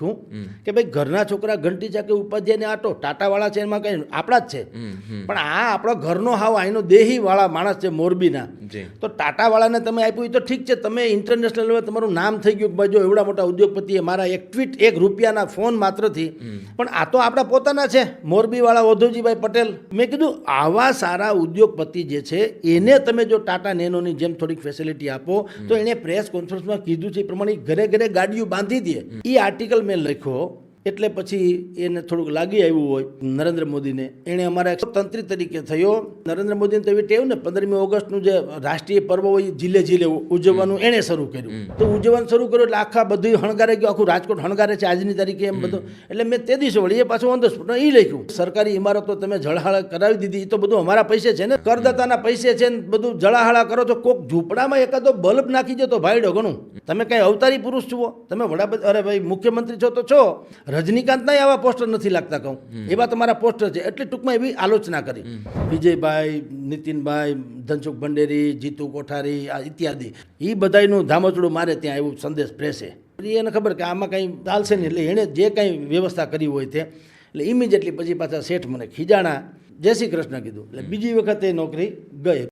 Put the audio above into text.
લખ્યું કે ભાઈ ઘરના છોકરા ઘંટી ચાકે ઉપાધ્યાયને આટો ટાટાવાળા છે એમાં કંઈ આપણા જ છે. પણ આ આપણો ઘરનો હાવ અહીંનો દેહીવાળા માણસ છે મોરબીના. તો ટાટાવાળાને તમે આપ્યું એ તો ઠીક છે તમે ઇન્ટરનેશનલ લેવલે તમારું નામ થઈ ગયું કે ભાઈ જો એવડા મોટા ઉદ્યોગપતિએ મારા એક ટ્વીટ એક રૂપિયાના ફોન માત્રથી. પણ આ તો આપણા પોતાના છે મોરબીવાળા ઓધવજીભાઈ પટેલ. મેં કીધું આવા સારા ઉદ્યોગપતિ જે છે એને તમે જો ટાટા નેનોની જેમ થોડીક ફેસિલિટી આપો તો એણે પ્રેસ કોન્ફરન્સમાં કીધું છે એ પ્રમાણે ઘરે ઘરે ગાડીઓ બાંધી દે. એ આર્ટિકલ મેં લખ્યો એટલે પછી એને થોડુંક લાગી આવ્યું હોય નરેન્દ્ર મોદીને. એણે અમારા તંત્રી તરીકે થયો. નરેન્દ્ર મોદીને તો એવી ટેવ ને પંદરમી ઓગસ્ટનું જે રાષ્ટ્રીય પર્વ હોય જિલ્લે જિલ્લે ઉજવવાનું એણે શરૂ કર્યું. તો ઉજવવાનું શરૂ કર્યું એટલે આખા બધું હણગારે ગયું આખું રાજકોટ હણગારે છે આજની તારીખે એમ બધું. એટલે મેં તે દિવસે વળી એ પાછું ઓન ધ સ્પોટ એ લખ્યું સરકારી ઇમારતો તમે જળહાળા કરાવી દીધી એ તો બધું અમારા પૈસે છે ને. કરદાતાના પૈસે છે ને બધું જળાહાળા કરો તો કોક ઝૂંપડામાં એકાદો બલ્બ નાખી દો તો ભાઈડો ઘણું. તમે કઈ અવતારી પુરુષ છો તમે વડાપ્રધાન અરે ભાઈ મુખ્યમંત્રી છો તો છો. રજનીકાંતના આવા પોસ્ટર નથી લાગતા કહું. એવા તમારા પોસ્ટર છે. એટલે ટૂંકમાં એવી આલોચના કરી. વિજયભાઈ નીતિનભાઈ ધનસુખ ભંડેરી જીતુ કોઠારી આ ઇત્યાદિ. એ બધાયનું ધામચડું મારે ત્યાં એવું સંદેશ પ્રેસે એને ખબર કે આમાં કંઈ ચાલશે નહીં. એટલે એણે જે કંઈ વ્યવસ્થા કરી હોય તે એટલે ઇમિડિયેટલી પછી પાછા શેઠ મને ખીજાણા. જય શ્રી કૃષ્ણ કીધું. એટલે બીજી વખતે નોકરી ગઈ.